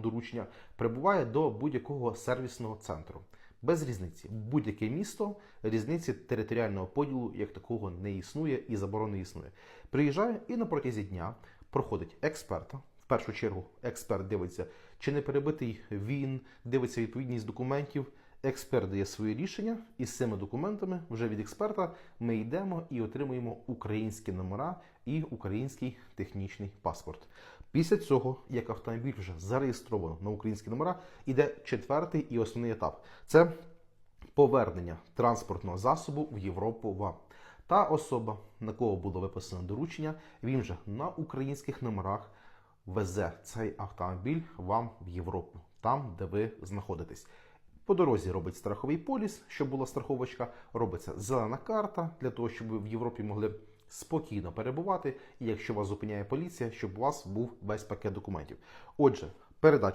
доручення прибуває до будь-якого сервісного центру. Без різниці. Будь-яке місто різниці територіального поділу як такого не існує і заборони існує. Приїжджає і на протязі дня проходить експерта. В першу чергу експерт дивиться, чи не перебитий він, дивиться відповідність документів. Експерт дає свої рішення, і з цими документами вже від експерта ми йдемо і отримуємо українські номера і український технічний паспорт. Після цього, як автомобіль вже зареєстровано на українські номера, іде четвертий і основний етап. Це повернення транспортного засобу в Європу вам. Та особа, на кого було виписано доручення, він вже на українських номерах везе цей автомобіль вам в Європу, там, де ви знаходитесь. По дорозі робить страховий поліс, щоб була страховочка, робиться зелена карта для того, щоб ви в Європі могли спокійно перебувати. І якщо вас зупиняє поліція, щоб у вас був весь пакет документів. Отже, передача.